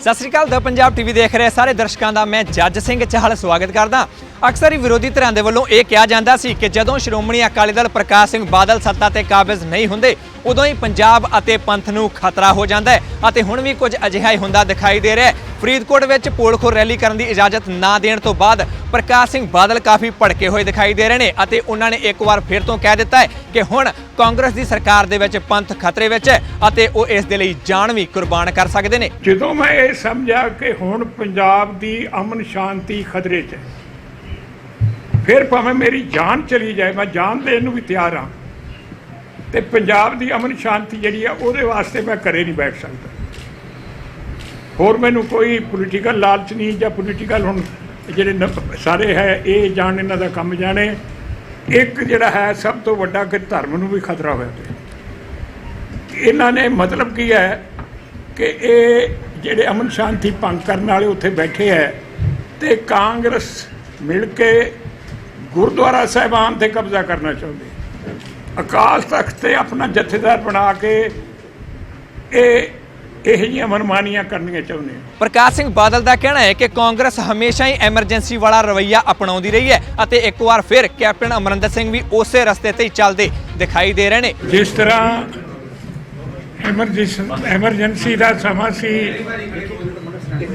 ਸਤਿ ਸ੍ਰੀ ਅਕਾਲ, ਦਾ Punjab TV ਦੇਖ ਰਹੇ ਸਾਰੇ ਦਰਸ਼ਕਾਂ ਦਾ ਮੈਂ ਜੱਜ ਸਿੰਘ ਚਾਹਲ, ਸਵਾਗਤ ਕਰਦਾ। ਅਕਸਰ ਹੀ ਵਿਰੋਧੀ ਧਿਰਾਂ ਦੇ ਵੱਲੋਂ ਇਹ ਕਿਹਾ ਜਾਂਦਾ ਸੀ ਕਿ ਜਦੋਂ ਸ਼੍ਰੋਮਣੀ ਅਕਾਲੀ ਦਲ ਪ੍ਰਕਾਸ਼ ਸਿੰਘ ਬਾਦਲ ਸੱਤਾ ਤੇ ਕਾਬਜ਼ ਨਹੀਂ ਹੁੰਦੇ, ਉਦੋਂ ਹੀ ਪੰਜਾਬ ਅਤੇ ਪੰਥ ਨੂੰ ਖਤਰਾ ਹੋ ਜਾਂਦਾ ਹੈ ਅਤੇ ਹੁਣ ਵੀ ਕੁਝ ਅਜਿਹਾ ਹੀ ਹੁੰਦਾ ਦਿਖਾਈ ਦੇ ਰਿਹਾ ਹੈ। ਫਰੀਦਕੋਟ ਵਿੱਚ ਪੋਲਖੋਰ ਰੈਲੀ ਕਰਨ ਦੀ ਇਜਾਜ਼ਤ ਨਾ ਦੇਣ ਤੋਂ ਬਾਅਦ ਪ੍ਰਕਾਸ਼ ਸਿੰਘ ਬਾਦਲ ਕਾਫੀ ਭੜਕੇ ਹੋਏ ਦਿਖਾਈ ਦੇ ਰਹੇ ਨੇ ਅਤੇ ਉਹਨਾਂ ਨੇ ਇੱਕ ਵਾਰ ਫਿਰ ਤੋਂ ਕਹਿ ਦਿੱਤਾ ਹੈ ਕਿ ਹੁਣ ਕਾਂਗਰਸ ਦੀ ਸਰਕਾਰ ਦੇ ਵਿੱਚ ਪੰਥ ਖਤਰੇ ਵਿੱਚ ਹੈ ਅਤੇ ਉਹ ਇਸ ਦੇ ਲਈ ਜਾਨ ਵੀ ਕੁਰਬਾਨ ਕਰ ਸਕਦੇ ਨੇ। ਜਦੋਂ ਮੈਂ ਇਹ ਸਮਝਿਆ ਕਿ ਹੁਣ ਪੰਜਾਬ ਦੀ ਅਮਨ ਸ਼ਾਂਤੀ ਖਤਰੇ 'ਚ ਹੈ ਫਿਰ ਭਾਵੇਂ ਮੇਰੀ ਜਾਨ ਚਲੀ ਜਾਏ, ਮੈਂ ਜਾਨ ਦੇਣ ਨੂੰ ਵੀ ਤਿਆਰ ਹਾਂ। ਤੇ ਪੰਜਾਬ ਦੀ ਅਮਨ ਸ਼ਾਂਤੀ ਜਿਹੜੀ ਆ, ਉਹਦੇ ਵਾਸਤੇ ਮੈਂ ਘਰੇ ਨਹੀਂ ਬੈਠ ਸਕਦਾ। ਹੋਰ ਮੈਨੂੰ ਕੋਈ ਪੋਲੀਟੀਕਲ ਲਾਲਚ ਨਹੀਂ, ਜਾਂ ਪੋਲੀਟੀਕਲ ਹੁਣ ਜਿਹੜੇ ਸਾਰੇ ਹੈ, ਇਹ ਜਾਣ, ਇਹਨਾਂ ਦਾ ਕੰਮ ਜਾਣੇ। ਇੱਕ ਜਿਹੜਾ ਹੈ, ਸਭ ਤੋਂ ਵੱਡਾ ਕਿ ਧਰਮ ਨੂੰ ਵੀ ਖਤਰਾ ਹੋਇਆ ਪਿਆ। ਇਹਨਾਂ ਨੇ ਮਤਲਬ ਕੀ ਹੈ ਕਿ ਇਹ ਜਿਹੜੇ ਅਮਨ ਸ਼ਾਂਤੀ ਭੰਗ ਕਰਨ ਵਾਲੇ ਉੱਥੇ ਬੈਠੇ ਹੈ, ਤੇ ਕਾਂਗਰਸ ਮਿਲ ਕੇ ਗੁਰਦੁਆਰਾ ਸਾਹਿਬਾਨ ਤੇ ਕਬਜ਼ਾ ਕਰਨਾ ਚਾਹੁੰਦੀ। ਅਕਾਲ ਤਖਤ ਤੇ ਆਪਣਾ ਜਥੇਦਾਰ ਬਣਾ ਕੇ ਇਹ ਇਹ ਜਿਹੀਆਂ ਮਨਮਾਨੀਆਂ ਕਰਨੀਆਂ ਚਾਹੁੰਦੇ ਆ ਪ੍ਰਕਾਸ਼ ਸਿੰਘ ਬਾਦਲ ਦਾ ਕਹਿਣਾ ਹੈ ਕਿ ਕਾਂਗਰਸ ਹਮੇਸ਼ਾ ਹੀ ਐਮਰਜੈਂਸੀ ਵਾਲਾ ਰਵੱਈਆ ਅਪਣਾਉਂਦੀ ਰਹੀ ਹੈ ਅਤੇ ਇੱਕ ਵਾਰ ਫਿਰ ਕੈਪਟਨ ਅਮਰਿੰਦਰ ਸਿੰਘ ਵੀ ਉਸੇ ਰਸਤੇ ਤੇ ਹੀ ਚੱਲਦੇ ਦਿਖਾਈ ਦੇ ਰਹੇ ਨੇ ਜਿਸ ਤਰ੍ਹਾਂ ਐਮਰਜੈਂਸੀ ਦਾ ਸਮਾਂ ਸੀ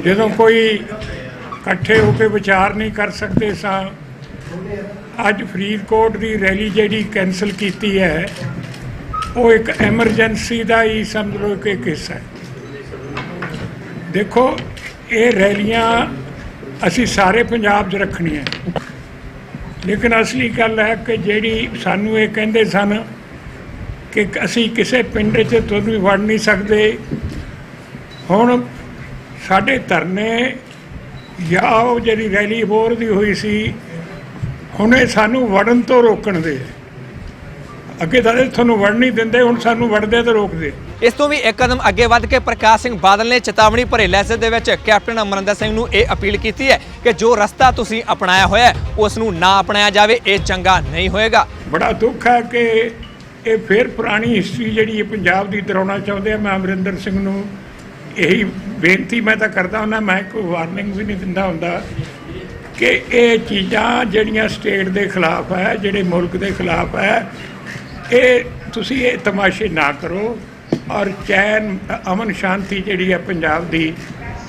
ਜਦੋਂ ਕੋਈ ਇਕੱਠੇ ਹੋ ਕੇ ਵਿਚਾਰ ਨਹੀਂ ਕਰ ਸਕਦੇ ਸਾਂ ਅੱਜ ਫਰੀਦਕੋਟ ਦੀ ਰੈਲੀ ਜਿਹੜੀ ਕੈਨਸਲ ਕੀਤੀ ਹੈ, ਉਹ ਇੱਕ ਐਮਰਜੈਂਸੀ ਦਾ ਹੀ ਸਮਝ ਲਓ ਕਿ ਇੱਕ ਹੈ। ਦੇਖੋ, ਇਹ ਰੈਲੀਆਂ ਅਸੀਂ ਸਾਰੇ ਪੰਜਾਬ 'ਚ ਰੱਖਣੀਆਂ। ਲੇਕਿਨ ਅਸਲੀ ਗੱਲ ਹੈ ਕਿ ਜਿਹੜੀ ਸਾਨੂੰ ਇਹ ਕਹਿੰਦੇ ਸਨ ਕਿ ਅਸੀਂ ਕਿਸੇ ਪਿੰਡ 'ਚ ਤੁਹਾਨੂੰ ਵੜ ਨਹੀਂ ਸਕਦੇ, ਹੁਣ ਸਾਡੇ ਧਰਨੇ ਜਾਂ ਉਹ ਜਿਹੜੀ ਰੈਲੀ ਹੋਰ ਦੀ ਹੋਈ ਸੀ ਹੁਣ ਇਹ ਸਾਨੂੰ ਵੜਨ ਤੋਂ ਰੋਕਣ ਦੇ। ਅੱਗੇ ਤਾਂ ਇਹ ਤੁਹਾਨੂੰ ਵੜ ਨਹੀਂ ਦਿੰਦੇ ਹੁਣ ਸਾਨੂੰ ਵੜਦੇ ਤੇ ਰੋਕਦੇ। ਇਸ ਤੋਂ ਵੀ ਇੱਕ ਕਦਮ ਅੱਗੇ ਵੱਧ ਕੇ ਪ੍ਰਕਾਸ਼ ਸਿੰਘ ਬਾਦਲ ਨੇ ਚੇਤਾਵਨੀ ਭਰੇ ਲਹਿਜ਼ੇ ਦੇ ਵਿੱਚ ਕੈਪਟਨ ਅਮਰਿੰਦਰ ਸਿੰਘ ਨੂੰ ਇਹ ਅਪੀਲ ਕੀਤੀ ਹੈ ਕਿ ਜੋ ਰਸਤਾ ਤੁਸੀਂ ਅਪਣਾਇਆ ਹੋਇਆ ਉਸ ਨੂੰ ਨਾ ਅਪਣਾਇਆ ਜਾਵੇ ਇਹ ਚੰਗਾ ਨਹੀਂ ਹੋਏਗਾ। ਬੜਾ ਦੁੱਖ ਹੈ ਕਿ ਇਹ ਫਿਰ ਪੁਰਾਣੀ ਹਿਸਟਰੀ ਜਿਹੜੀ ਹੈ ਪੰਜਾਬ ਦੀ ਦਰਾਉਣਾ ਚਾਹੁੰਦੇ ਆ ਮੈਂ ਅਮਰਿੰਦਰ ਸਿੰਘ ਨੂੰ ਇਹੀ ਬੇਨਤੀ ਮੈਂ ਤਾਂ ਕਰਦਾ ਹੁੰਦਾ ਮੈਂ ਕੋਈ ਵਾਰਨਿੰਗ ਵੀ ਨਹੀਂ ਦਿੰਦਾ ਹੁੰਦਾ। ਕਿ ਇਹ ਚੀਜ਼ਾਂ ਜਿਹੜੀਆਂ ਸਟੇਟ ਦੇ ਖਿਲਾਫ ਹੈ, ਜਿਹੜੇ ਮੁਲਕ ਦੇ ਖਿਲਾਫ ਹੈ, ਇਹ ਤੁਸੀਂ ਇਹ ਤਮਾਸ਼ੇ ਨਾ ਕਰੋ ਔਰ ਚੈਨ, ਅਮਨ ਸ਼ਾਂਤੀ ਜਿਹੜੀ ਹੈ ਪੰਜਾਬ ਦੀ,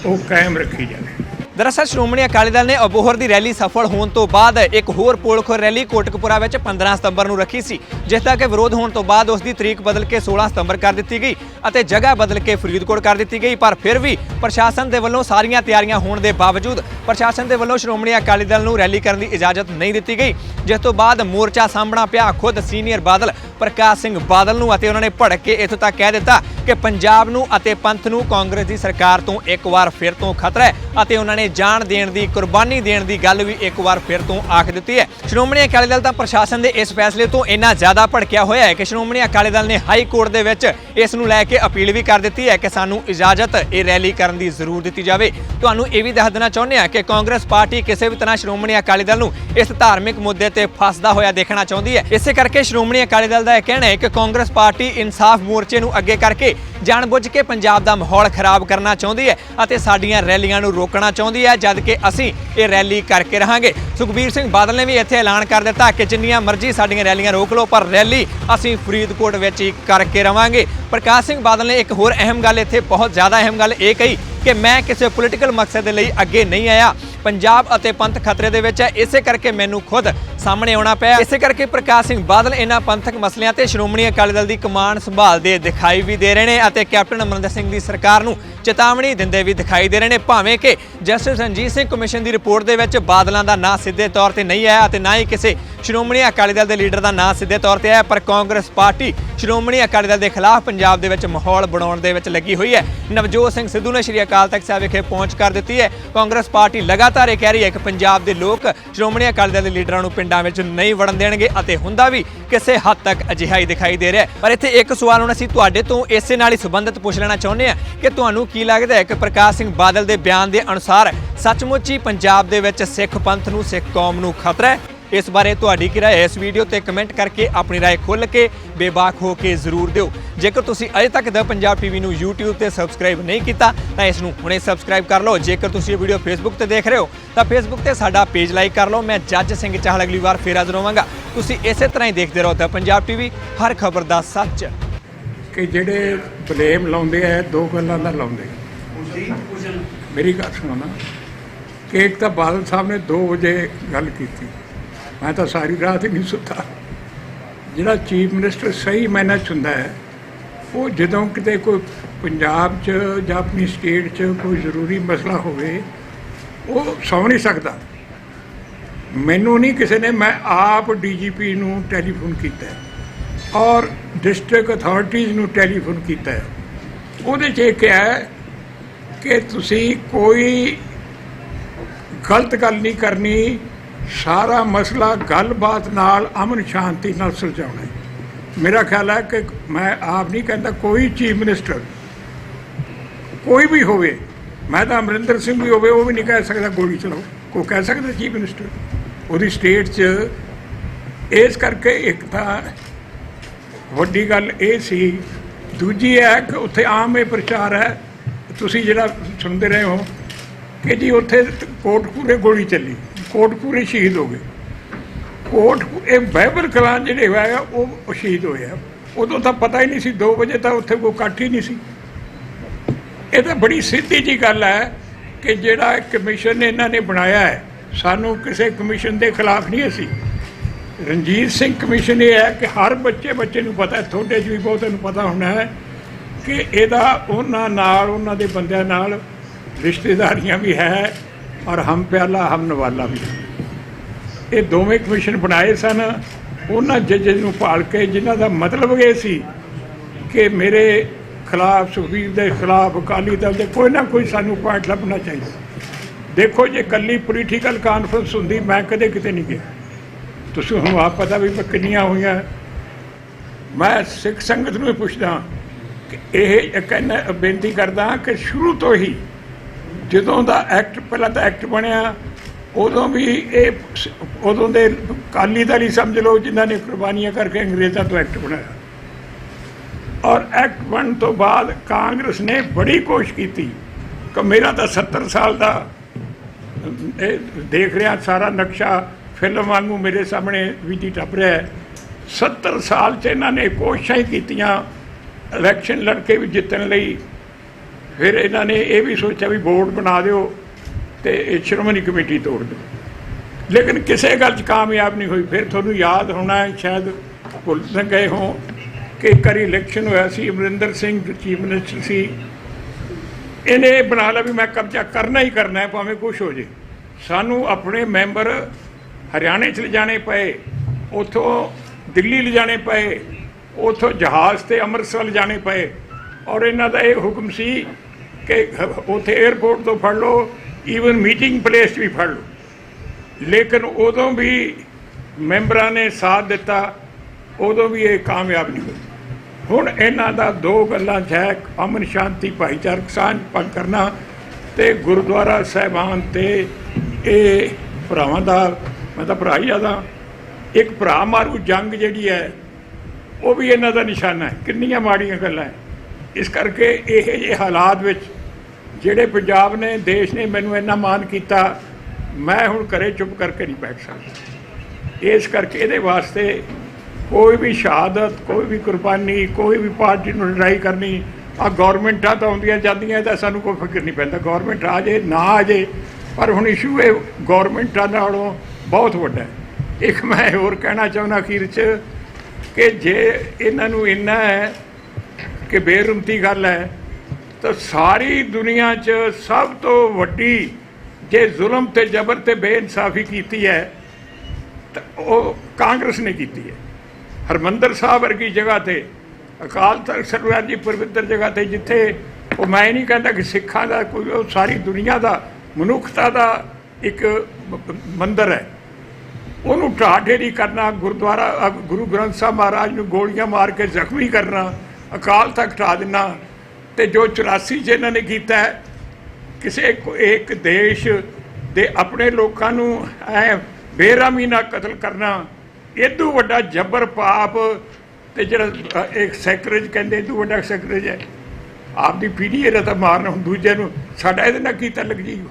ਉਹ ਕਾਇਮ ਰੱਖੀ ਜਾਵੇ। ਦਰਅਸਲ ਸ਼੍ਰੋਮਣੀ ਅਕਾਲੀ ਦਲ ਨੇ ਅਬੋਹਰ ਦੀ ਰੈਲੀ ਸਫਲ ਹੋਣ ਤੋਂ ਬਾਅਦ ਇੱਕ ਹੋਰ ਪੋਲਖੋਰ ਰੈਲੀ ਕੋਟਕਪੁਰਾ ਵਿੱਚ 15 ਸਤੰਬਰ ਨੂੰ ਰੱਖੀ ਸੀ, ਜਿਸ ਦਾ ਕਿ ਵਿਰੋਧ ਹੋਣ ਤੋਂ ਬਾਅਦ ਉਸ ਦੀ ਤਰੀਕ ਬਦਲ ਕੇ 16 ਸਤੰਬਰ ਕਰ ਦਿੱਤੀ ਗਈ ਅਤੇ ਜਗ੍ਹਾ ਬਦਲ ਕੇ ਫਰੀਦਕੋਟ ਕਰ ਦਿੱਤੀ ਗਈ, ਪਰ ਫਿਰ ਵੀ ਪ੍ਰਸ਼ਾਸਨ ਦੇ ਵੱਲੋਂ ਸਾਰੀਆਂ ਤਿਆਰੀਆਂ ਹੋਣ ਦੇ ਬਾਵਜੂਦ ਪ੍ਰਸ਼ਾਸਨ ਦੇ ਵੱਲੋਂ ਸ਼੍ਰੋਮਣੀ ਅਕਾਲੀ ਦਲ ਨੂੰ ਰੈਲੀ ਕਰਨ ਦੀ ਇਜਾਜ਼ਤ ਨਹੀਂ ਦਿੱਤੀ ਗਈ, ਜਿਸ ਤੋਂ ਬਾਅਦ ਮੋਰਚਾ ਸਾਹਮਣਾ ਪਿਆ। ਖੁਦ ਸੀਨੀਅਰ ਬਾਦਲ ਪ੍ਰਕਾਸ਼ ਸਿੰਘ ਬਾਦਲ ਨੂੰ ਅਤੇ ਉਹਨਾਂ ਨੇ ਭੜਕ ਕੇ ਇੱਥੋਂ ਤੱਕ ਕਹਿ ਦਿੱਤਾ ਕਿ ਪੰਜਾਬ ਨੂੰ ਅਤੇ ਪੰਥ ਨੂੰ ਕਾਂਗਰਸ ਦੀ ਸਰਕਾਰ ਤੋਂ ਇੱਕ ਵਾਰ ਫਿਰ ਤੋਂ ਖਤਰਾ ਹੈ ਅਤੇ ਉਹਨਾਂ ਨੇ ਜਾਨ ਦੇਣ ਦੀ, ਕੁਰਬਾਨੀ ਦੇਣ ਦੀ ਗੱਲ ਵੀ ਇੱਕ ਵਾਰ ਫਿਰ ਤੋਂ ਆਖ ਦਿੱਤੀ ਹੈ। ਸ਼੍ਰੋਮਣੀ ਅਕਾਲੀ ਦਲ ਤਾਂ ਪ੍ਰਸ਼ਾਸਨ ਦੇ ਇਸ ਫੈਸਲੇ ਤੋਂ ਇੰਨਾ ਜ਼ਿਆਦਾ ਭੜਕਿਆ ਹੋਇਆ ਹੈ ਕਿ ਸ਼੍ਰੋਮਣੀ ਅਕਾਲੀ ਦਲ ਨੇ ਹਾਈ ਕੋਰਟ ਦੇ ਵਿੱਚ ਇਸ ਨੂੰ ਲੈ ਕੇ ਅਪੀਲ ਵੀ ਕਰ ਦਿੱਤੀ ਹੈ ਕਿ ਸਾਨੂੰ ਇਜਾਜ਼ਤ ਇਹ ਰੈਲੀ ਕਰਨ ਦੀ ਜ਼ਰੂਰ ਦਿੱਤੀ ਜਾਵੇ। ਤੁਹਾਨੂੰ ਇਹ ਵੀ ਦੱਸ ਦੇਣਾ ਚਾਹੁੰਦੇ ਹਾਂ ਕਿ ਕਾਂਗਰਸ ਪਾਰਟੀ ਕਿਸੇ ਵੀ ਤਰ੍ਹਾਂ ਸ਼੍ਰੋਮਣੀ ਅਕਾਲੀ ਦਲ ਨੂੰ ਇਸ ਧਾਰਮਿਕ ਮੁੱਦੇ ਤੇ ਫਸਦਾ ਹੋਇਆ ਦੇਖਣਾ ਚਾਹੁੰਦੀ ਹੈ। ਇਸੇ ਕਰਕੇ ਸ਼੍ਰੋਮਣੀ ਅਕਾਲੀ ਦਲ ਦਾ ਇਹ ਕਹਿਣਾ ਹੈ ਕਿ ਕਾਂਗਰਸ ਪਾਰਟੀ ਇਨਸਾਫ ਮੋਰਚੇ ਨੂੰ ਅੱਗੇ ਕਰਕੇ ਜਾਣਬੁੱਝ ਕੇ ਪੰਜਾਬ ਦਾ ਮਾਹੌਲ ਖਰਾਬ ਕਰਨਾ ਚਾਹੁੰਦੀ ਹੈ ਅਤੇ ਸਾਡੀਆਂ ਰੈਲੀਆਂ ਨੂੰ ਰੋਕਣਾ ਚਾਹੁੰਦੀ ਹੈ ਜਦ ਕਿ ਅਸੀਂ ਇਹ ਰੈਲੀ ਕਰਕੇ ਰਹਾਂਗੇ। ਸੁਖਬੀਰ ਸਿੰਘ ਬਾਦਲ ਨੇ ਵੀ ਇੱਥੇ ਐਲਾਨ ਕਰ ਦਿੱਤਾ ਕਿ ਜਿੰਨੀਆਂ ਮਰਜ਼ੀ ਸਾਡੀਆਂ ਰੈਲੀਆਂ ਰੋਕ ਲਓ, ਪਰ ਰੈਲੀ ਅਸੀਂ ਫਰੀਦਕੋਟ ਵਿੱਚ ਹੀ ਕਰਕੇ ਰਵਾਂਗੇ। ਪ੍ਰਕਾਸ਼ ਸਿੰਘ ਬਾਦਲ ਨੇ ਇੱਕ ਹੋਰ ਅਹਿਮ ਗੱਲ ਇੱਥੇ ਬਹੁਤ ਜ਼ਿਆਦਾ ਅਹਿਮ ਗੱਲ ਇਹ ਕਹੀ ਕਿ ਮੈਂ ਕਿਸੇ ਪੋਲੀਟੀਕਲ ਮਕਸਦ ਦੇ ਲਈ ਅੱਗੇ ਨਹੀਂ ਆਇਆ। ਪੰਜਾਬ ਅਤੇ ਪੰਥ ਖਤਰੇ ਦੇ ਵਿੱਚ ਹੈ। ਇਸੇ ਕਰਕੇ ਮੈਨੂੰ ਖੁਦ ਸਾਹਮਣੇ ਆਉਣਾ ਪਿਆ। ਇਸੇ ਕਰਕੇ ਪ੍ਰਕਾਸ਼ ਸਿੰਘ ਬਾਦਲ ਇਹਨਾਂ ਪੰਥਕ ਮਸਲਿਆਂ ਤੇ ਸ਼੍ਰੋਮਣੀ ਅਕਾਲੀ ਦਲ ਦੀ ਕਮਾਨ ਸੰਭਾਲਦੇ ਦਿਖਾਈ ਵੀ ਦੇ ਰਹੇ ਨੇ ਅਤੇ ਕੈਪਟਨ ਅਮਰਿੰਦਰ ਸਿੰਘ ਦੀ ਸਰਕਾਰ ਨੂੰ ਚੇਤਾਵਨੀ ਦਿੰਦੇ ਵੀ ਦਿਖਾਈ ਦੇ ਰਹੇ ਨੇ, ਭਾਵੇਂ ਕਿ ਜਸਟਿਸ ਰਣਜੀਤ ਸਿੰਘ ਕਮਿਸ਼ਨ ਦੀ ਰਿਪੋਰਟ ਦੇ ਵਿੱਚ ਬਾਦਲਾਂ ਦਾ ਨਾਂ ਸਿੱਧੇ ਤੌਰ ਤੇ ਨਹੀਂ ਆਇਆ ਅਤੇ ਨਾ ਹੀ ਕਿਸੇ ਸ਼੍ਰੋਮਣੀ ਅਕਾਲੀ ਦਲ ਦੇ ਲੀਡਰ ਦਾ ਨਾਂ ਸਿੱਧੇ ਤੌਰ ਤੇ ਆਇਆ, ਪਰ ਕਾਂਗਰਸ ਪਾਰਟੀ ਸ਼੍ਰੋਮਣੀ ਅਕਾਲੀ ਦਲ ਦੇ ਖਿਲਾਫ ਪੰਜਾਬ ਦੇ ਵਿੱਚ ਮਾਹੌਲ ਬਣਾਉਣ ਦੇ ਵਿੱਚ ਲੱਗੀ ਹੋਈ ਹੈ। ਨਵਜੋਤ ਸਿੰਘ ਸਿੱਧੂ ਨੇ ਸ਼੍ਰੀ ਅਕਾਲ ਤਖਤ ਸਾਹਿਬ ਵਿਖੇ ਪਹੁੰਚ ਕਰ ਦਿੱਤੀ ਹੈ। ਕਾਂਗਰਸ ਪਾਰਟੀ ਲਗਾਤਾਰ ਇਹ ਕਹਿ ਰਹੀ ਹੈ ਕਿ ਪੰਜਾਬ ਦੇ ਲੋਕ ਸ਼੍ਰੋਮਣੀ ਅਕਾਲੀ ਦਲ ਦੇ ਲੀਡਰਾਂ ਨੂੰ ਪਿੰਡਾਂ ਵਿੱਚ ਨਹੀਂ ਵੜਨ ਦੇਣਗੇ ਅਤੇ ਹੁੰਦਾ ਵੀ ਕਿਸੇ ਹੱਦ ਤੱਕ ਅਜਿਹਾ ਹੀ ਦਿਖਾਈ ਦੇ ਰਿਹਾ ਪਰ ਇੱਥੇ ਇੱਕ ਸਵਾਲ ਹੁਣ ਅਸੀਂ ਤੁਹਾਡੇ ਤੋਂ ਇਸੇ ਨਾਲ ਹੀ ਸੰਬੰਧਿਤ ਪੁੱਛ ਲੈਣਾ ਚਾਹੁੰਦੇ ਹਾਂ ਕਿ ਤੁਹਾਨੂੰ ਕੀ ਲੱਗਦਾ ਹੈ ਕਿ ਪ੍ਰਕਾਸ਼ ਸਿੰਘ ਬਾਦਲ ਦੇ ਬਿਆਨ ਦੇ ਅਨੁਸਾਰ ਸੱਚਮੁੱਚ ਹੀ ਪੰਜਾਬ ਦੇ ਵਿੱਚ ਸਿੱਖ ਪੰਥ ਨੂੰ, ਸਿੱਖ ਕੌਮ ਨੂੰ ਖਤਰਾ ਹੈ? ਇਸ ਬਾਰੇ ਤੁਹਾਡੀ ਕੀ ਰਾਏ ਹੈ? ਇਸ ਵੀਡੀਓ ਤੇ ਕਮੈਂਟ ਕਰਕੇ ਆਪਣੀ ਰਾਏ ਖੁੱਲ੍ਹ ਕੇ ਬੇਬਾਕ ਹੋ ਕੇ ਜ਼ਰੂਰ ਦਿਓ। ਜੇਕਰ ਤੁਸੀਂ ਅਜੇ ਤੱਕ ਦ ਪੰਜਾਬ ਟੀਵੀ ਨੂੰ YouTube ਤੇ ਸਬਸਕ੍ਰਾਈਬ ਨਹੀਂ ਕੀਤਾ, ਤਾਂ ਇਸ ਨੂੰ ਹੁਣੇ ਸਬਸਕ੍ਰਾਈਬ ਕਰ ਲਓ। ਜੇਕਰ ਤੁਸੀਂ ਇਹ ਵੀਡੀਓ Facebook ਤੇ ਦੇਖ ਰਹੇ ਹੋ, ਤਾਂ Facebook ਤੇ ਸਾਡਾ ਪੇਜ ਲਾਈਕ ਕਰ ਲਓ। ਮੈਂ ਜੱਜ ਸਿੰਘ ਚਾਹਲ ਅਗਲੀ ਵਾਰ ਫੇਰ ਹਾਜ਼ਰ ਹੋਵਾਂਗਾ। ਤੁਸੀਂ ਇਸੇ ਤਰ੍ਹਾਂ ਹੀ ਦੇਖਦੇ ਰਹੋ ਦ ਪੰਜਾਬ ਟੀਵੀ, ਹਰ ਖਬਰ ਦਾ ਸੱਚ। ਕਿ ਜਿਹੜੇ ਬਲੇਮ ਲਾਉਂਦੇ ਆ ਦੋ ਗੱਲਾਂ ਦਾ ਲਾਉਂਦੇ ਮੇਰੀ ਗੱਲ ਸੁਣੋ ਨਾ ਕਿ ਇੱਕ ਤਾਂ ਬਾਦਲ ਸਾਹਿਬ ਨੇ 2 ਵਜੇ ਗੱਲ ਕੀਤੀ। ਮੈਂ ਤਾਂ ਸਾਰੀ ਰਾਤ ਹੀ ਨਹੀਂ ਸੁੱਤਾ। ਜਿਹੜਾ ਚੀਫ ਮਿਨਿਸਟਰ ਸਹੀ ਮੈਨਾ ਹੁੰਦਾ ਹੈ ਉਹ ਜਦੋਂ ਕਿਤੇ ਕੋਈ ਪੰਜਾਬ 'ਚ ਜਾਂ ਆਪਣੀ ਸਟੇਟ 'ਚ ਕੋਈ ਜ਼ਰੂਰੀ ਮਸਲਾ ਹੋਵੇ ਉਹ ਸੌ ਨਹੀਂ ਸਕਦਾ। ਮੈਨੂੰ ਨਹੀਂ ਕਿਸੇ ਨੇ ਮੈਂ ਆਪ ਡੀਜੀਪੀ ਨੂੰ ਟੈਲੀਫੋਨ ਕੀਤਾ ਔਰ ਡਿਸਟ੍ਰਿਕਟ ਅਥਾਰਟੀਜ਼ ਨੂੰ ਟੈਲੀਫੋਨ ਕੀਤਾ ਹੈ। ਉਹਦੇ 'ਚ ਇਹ ਕਿਹਾ ਕਿ ਤੁਸੀਂ ਕੋਈ ਗਲਤ ਗੱਲ ਨਹੀਂ ਕਰਨੀ, ਸਾਰਾ ਮਸਲਾ ਗੱਲਬਾਤ ਨਾਲ, ਅਮਨ ਸ਼ਾਂਤੀ ਨਾਲ ਸੁਲਝਾਉਣਾ ਹੈ। ਮੇਰਾ ਖਿਆਲ ਹੈ ਕਿ ਮੈਂ ਆਪ ਨਹੀਂ ਕਹਿੰਦਾ, ਕੋਈ ਚੀਫ ਮਿਨਿਸਟਰ ਕੋਈ ਵੀ ਹੋਵੇ, ਮੈਂ ਤਾਂ ਅਮਰਿੰਦਰ ਸਿੰਘ ਵੀ ਹੋਵੇ, ਉਹ ਵੀ ਨਹੀਂ ਕਹਿ ਸਕਦਾ ਗੋਲੀ ਚਲਾਓ। ਕੋਈ ਕਹਿ ਸਕਦਾ ਚੀਫ ਮਿਨਿਸਟਰ ਉਹਦੀ ਸਟੇਟ 'ਚ ਇਸ ਕਰਕੇ ਇੱਕ ਤਾਂ ਵੱਡੀ ਗੱਲ ਇਹ ਸੀ, ਦੂਜੀ ਹੈ ਕਿ ਉੱਥੇ ਆਮ ਇਹ ਪ੍ਰਚਾਰ ਹੈ, ਤੁਸੀਂ ਜਿਹੜਾ ਸੁਣਦੇ ਰਹੇ ਹੋ, ਕਿ ਜੀ ਉੱਥੇ ਕੋਟਪੂਰੇ ਗੋਲੀ ਚੱਲੀ ਕੋਟਪੂਰੇ ਸ਼ਹੀਦ ਹੋ ਗਏ। ਕੋਟ, ਇਹ ਬਾਈਬਲ ਕਲਾਂ ਜਿਹੜੇ ਹੋਇਆ ਉਹ ਸ਼ਹੀਦ ਹੋਏ ਆ। ਉਦੋਂ ਤਾਂ ਪਤਾ ਹੀ ਨਹੀਂ ਸੀ 2 ਵਜੇ ਤਾਂ ਉੱਥੇ ਕੋਈ ਇਕੱਠ ਹੀ ਨਹੀਂ ਸੀ। ਇਹ ਤਾਂ ਬੜੀ ਸਿੱਧੀ ਜੀ ਗੱਲ ਹੈ ਕਿ ਜਿਹੜਾ ਕਮਿਸ਼ਨ ਇਹਨਾਂ ਨੇ ਬਣਾਇਆ ਹੈ, ਸਾਨੂੰ ਕਿਸੇ ਕਮਿਸ਼ਨ ਦੇ ਖਿਲਾਫ ਨਹੀਂ ਅਸੀਂ। ਰਣਜੀਤ ਸਿੰਘ ਕਮਿਸ਼ਨ ਇਹ ਹੈ ਕਿ ਹਰ ਬੱਚੇ ਬੱਚੇ ਨੂੰ ਪਤਾ ਤੁਹਾਡੇ 'ਚ ਵੀ ਬਹੁਤਿਆਂ ਨੂੰ ਪਤਾ ਹੋਣਾ ਹੈ ਕਿ ਇਹਦਾ ਉਹਨਾਂ ਨਾਲ, ਉਹਨਾਂ ਦੇ ਬੰਦਿਆਂ ਨਾਲ ਰਿਸ਼ਤੇਦਾਰੀਆਂ ਵੀ ਹੈ ਔਰ ਹਮ ਪਿਆਲਾ, ਹਮ ਨਵਾਲਾ ਵੀ ਇਹ ਦੋਵੇਂ ਕਮਿਸ਼ਨ ਬਣਾਏ ਸਨ। ਉਹਨਾਂ ਜੱਜਸ ਨੂੰ ਪਾਲ ਕੇ ਜਿਨ੍ਹਾਂ ਦਾ ਮਤਲਬ ਇਹ ਸੀ ਕਿ ਮੇਰੇ ਖਿਲਾਫ, ਸੁਖਬੀਰ ਦੇ ਖਿਲਾਫ, ਅਕਾਲੀ ਦਲ ਦੇ ਕੋਈ ਨਾ ਕੋਈ ਸਾਨੂੰ ਪੁਆਇੰਟ ਲੱਭਣਾ ਚਾਹੀਦਾ। ਦੇਖੋ, ਜੇ ਕੱਲੀ ਪੋਲੀਟੀਕਲ ਕਾਨਫਰੰਸ ਹੁੰਦੀ, ਮੈਂ ਕਦੇ ਕਿਤੇ ਨਹੀਂ ਗਿਆ। ਤੁਸੀਂ ਹੁਣ ਆਪ ਪਤਾ ਵੀ ਕਿੰਨੀਆਂ ਹੋਈਆਂ। ਮੈਂ ਸਿੱਖ ਸੰਗਤ ਨੂੰ ਇਹ ਪੁੱਛਦਾ ਕਿ ਇਹ ਕਹਿੰਦਾ ਬੇਨਤੀ ਕਰਦਾ ਕਿ ਸ਼ੁਰੂ ਤੋਂ ਹੀ ਜਦੋਂ ਦਾ ਐਕਟ, ਪਹਿਲਾਂ ਤਾਂ ਐਕਟ ਬਣਿਆ, ਉਦੋਂ ਵੀ ਇਹ ਉਦੋਂ ਦੇ ਕਾਲੀ ਦਲ ਹੀ ਸਮਝ ਲਓ ਜਿਨ੍ਹਾਂ ਨੇ ਕੁਰਬਾਨੀਆਂ ਕਰਕੇ ਅੰਗਰੇਜ਼ਾਂ ਤੋਂ ਐਕਟ ਬਣਾਇਆ। ਔਰ ਐਕਟ ਬਣਨ ਤੋਂ ਬਾਅਦ ਕਾਂਗਰਸ ਨੇ ਬੜੀ ਕੋਸ਼ਿਸ਼ ਕੀਤੀ ਕਿ ਮੇਰਾ ਤਾਂ 70 ਸਾਲ ਦਾ, ਇਹ ਦੇਖ ਰਿਹਾ ਸਾਰਾ ਨਕਸ਼ਾ ਫਿਲਮ ਵਾਂਗੂ ਮੇਰੇ ਸਾਹਮਣੇ ਵਿਧੀ ਟੱਪ ਰਿਹਾ ਹੈ। 70 ਸਾਲ ਚ ਇਹਨਾਂ ਨੇ ਕੋਸ਼ਿਸ਼ਾਂ ਹੀ ਕੀਤੀਆਂ ਇਲੈਕਸ਼ਨ ਲੜ ਕੇ ਵੀ ਜਿੱਤਣ ਲਈ। ਫਿਰ ਇਹਨਾਂ ਨੇ ਇਹ ਵੀ ਸੋਚਿਆ ਵੀ ਬੋਰਡ ਬਣਾ ਦਿਓ ਤੇ ਇਹ ਸ਼੍ਰੋਮਣੀ ਕਮੇਟੀ ਤੋੜ ਦਿਓ। ਲੇਕਿਨ ਕਿਸੇ ਗੱਲ 'ਚ ਕਾਮਯਾਬ ਨਹੀਂ ਹੋਈ। ਫਿਰ ਤੁਹਾਨੂੰ ਯਾਦ ਹੋਣਾ ਹੈ, ਸ਼ਾਇਦ ਭੁੱਲ ਗਏ ਹੋ ਕਿ ਇੱਕ ਵਾਰੀ ਇਲੈਕਸ਼ਨ ਹੋਇਆ ਸੀ, ਅਮਰਿੰਦਰ ਸਿੰਘ ਚੀਫ ਮਿਨਿਸਟਰ ਸੀ। ਇਹਨੇ ਬਣਾ ਲਿਆ ਵੀ ਮੈਂ ਕਬਜ਼ਾ ਕਰਨਾ ਹੀ ਕਰਨਾ ਹੈ, ਭਾਵੇਂ ਕੁਝ ਹੋ ਜੇ। ਸਾਨੂੰ ਆਪਣੇ ਮੈਂਬਰ ਹਰਿਆਣੇ ਚ ਲਿਜਾਣੇ ਪਏ, ਉਥੋਂ ਦਿੱਲੀ ਲਿਜਾਣੇ ਪਏ, ਉਥੋਂ ਜਹਾਜ਼ ਤੇ ਅੰਮ੍ਰਿਤਸਰ ਲਿਜਾਣੇ ਪਏ। ਔਰ ਇਹਨਾਂ ਦਾ ਇਹ ਹੁਕਮ ਸੀ ਕਿ ਉਥੇ 에ਅਰਪੋਰਟ ਤੋਂ ਫੜ ਲਓ ਈਵਨ ਮੀਟਿੰਗ ਪਲੇਸ ਵੀ ਫੜ ਲਓ। ਲੇਕਿਨ ਉਦੋਂ ਵੀ ਮੈਂਬਰਾਂ ਨੇ ਸਾਥ ਦਿੱਤਾ, ਉਦੋਂ ਵੀ ਇਹ ਕਾਮਯਾਬ ਨਹੀਂ ਹੋਈ ਹੁਣ ਇਹਨਾਂ ਦਾ ਦੋ ਗੱਲਾਂ 'ਚ ਹੈ, ਅਮਨ ਸ਼ਾਂਤੀ, ਭਾਈਚਾਰਕ ਸਾਂਝ ਪੱਕ ਕਰਨਾ ਤੇ ਗੁਰਦੁਆਰਾ ਸਾਹਿਬਾਨ ਤੇ ਇਹ ਭਰਾਵਾਂ ਦਾ ਮੈਂ ਤਾਂ ਭਰਾ ਹੀ ਆਦਾ। ਇੱਕ ਭਰਾ ਮਾਰੂ, ਜੰਗ ਜਿਹੜੀ ਹੈ, ਉਹ ਵੀ ਇਹਨਾਂ ਦਾ ਨਿਸ਼ਾਨਾ ਹੈ। ਕਿੰਨੀਆਂ ਮਾੜੀਆਂ ਗੱਲਾਂ ਇਸ ਕਰਕੇ ਇਹ ਜਿਹੇ ਹਾਲਾਤ ਵਿੱਚ ਜਿਹੜੇ ਪੰਜਾਬ ਨੇ, ਦੇਸ਼ ਨੇ ਮੈਨੂੰ ਇੰਨਾ ਮਾਨ ਕੀਤਾ, ਮੈਂ ਹੁਣ ਘਰੇ ਚੁੱਪ ਕਰਕੇ ਨਹੀਂ ਬੈਠ ਸਕਦਾ। ਇਸ ਕਰਕੇ ਇਹਦੇ ਵਾਸਤੇ ਕੋਈ ਵੀ ਸ਼ਹਾਦਤ, ਕੋਈ ਵੀ ਕੁਰਬਾਨੀ, ਕੋਈ ਵੀ ਪਾਰਟੀ ਨੂੰ ਲੜਾਈ ਕਰਨੀ ਆ ਗਵਰਨਮੈਂਟਾਂ ਤਾਂ ਆਉਂਦੀਆਂ ਜਾਂਦੀਆਂ, ਤਾਂ ਸਾਨੂੰ ਕੋਈ ਫਿਕਰ ਨਹੀਂ ਪੈਂਦਾ। ਗਵਰਨਮੈਂਟ ਆ ਜੇ ਨਾ ਆ ਜੇ ਪਰ ਹੁਣ ਇਸ਼ੂ ਇਹ ਗਵਰਨਮੈਂਟਾਂ ਨਾਲੋਂ ਬਹੁਤ ਵੱਡਾ ਹੈ। ਇੱਕ ਮੈਂ ਹੋਰ ਕਹਿਣਾ ਚਾਹੁੰਦਾ ਅਖੀਰ 'ਚ ਕਿ ਜੇ ਇਹਨਾਂ ਨੂੰ ਇੰਨਾ ਹੈ ਕਿ ਬੇਰੁਮਤੀ ਗੱਲ ਹੈ, ਤਾਂ ਸਾਰੀ ਦੁਨੀਆ 'ਚ ਸਭ ਤੋਂ ਵੱਡੀ ਜੇ ਜ਼ੁਲਮ ਤੇ ਜ਼ਬਰ ਤੇ ਬੇਇਨਸਾਫੀ ਕੀਤੀ ਹੈ, ਤਾਂ ਉਹ ਕਾਂਗਰਸ ਨੇ ਕੀਤੀ ਹੈ। ਹਰਮੰਦਰ ਸਾਹਿਬ ਵਰਗੀ ਜਗ੍ਹਾ ਤੇ, ਅਕਾਲ ਤਖਤ ਸਰਦਾਰ ਜੀ ਪਵਿੱਤਰ ਜਗ੍ਹਾ ਤੇ ਜਿੱਥੇ ਉਹ ਮੈਂ ਨਹੀਂ ਕਹਿੰਦਾ ਕਿ ਸਿੱਖਾਂ ਦਾ ਕੋਈ, ਉਹ ਸਾਰੀ ਦੁਨੀਆ ਦਾ ਮਨੁੱਖਤਾ ਦਾ ਇੱਕ ਮੰਦਰ ਹੈ। ਉਹਨੂੰ ਢਾਹ ਢੇਰੀ ਕਰਨਾ ਗੁਰਦੁਆਰਾ ਗੁਰੂ ਗ੍ਰੰਥ ਸਾਹਿਬ ਮਹਾਰਾਜ ਨੂੰ ਗੋਲੀਆਂ ਮਾਰ ਕੇ ਜ਼ਖਮੀ ਕਰਨਾ ਅਕਾਲ ਤਖਤ ਢਾਹ ਦੇਣਾ ਤੇ ਜੋ 84 ਚ ਇਹਨਾਂ ਨੇ ਕੀਤਾ ਹੈ ਕਿਸੇ ਕੋ- ਇੱਕ ਦੇਸ਼ ਦੇ ਆਪਣੇ ਲੋਕਾਂ ਨੂੰ ਐ ਬੇਰਾਮੀ ਨਾਲ ਕਤਲ ਕਰਨਾ ਇਦੋਂ ਵੱਡਾ ਜਬਰ ਪਾਪ ਤੇ ਜਿਹੜਾ ਅ, ਇੱਕ ਸੈਕਰੇਜ ਕਹਿੰਦੇ ਇਦੋਂ ਵੱਡਾ ਸੈਕਰੇਜ ਹੈ। ਆਪਦੀ ਪੀੜ੍ਹੀ ਇਹਦਾ ਤਾਂ ਮਾਰਨ ਹੁਣ ਦੂਜੇ ਨੂੰ ਸਾਡਾ ਇਹਦੇ ਨਾਲ ਕੀ ਤਲਕ ਜੀ?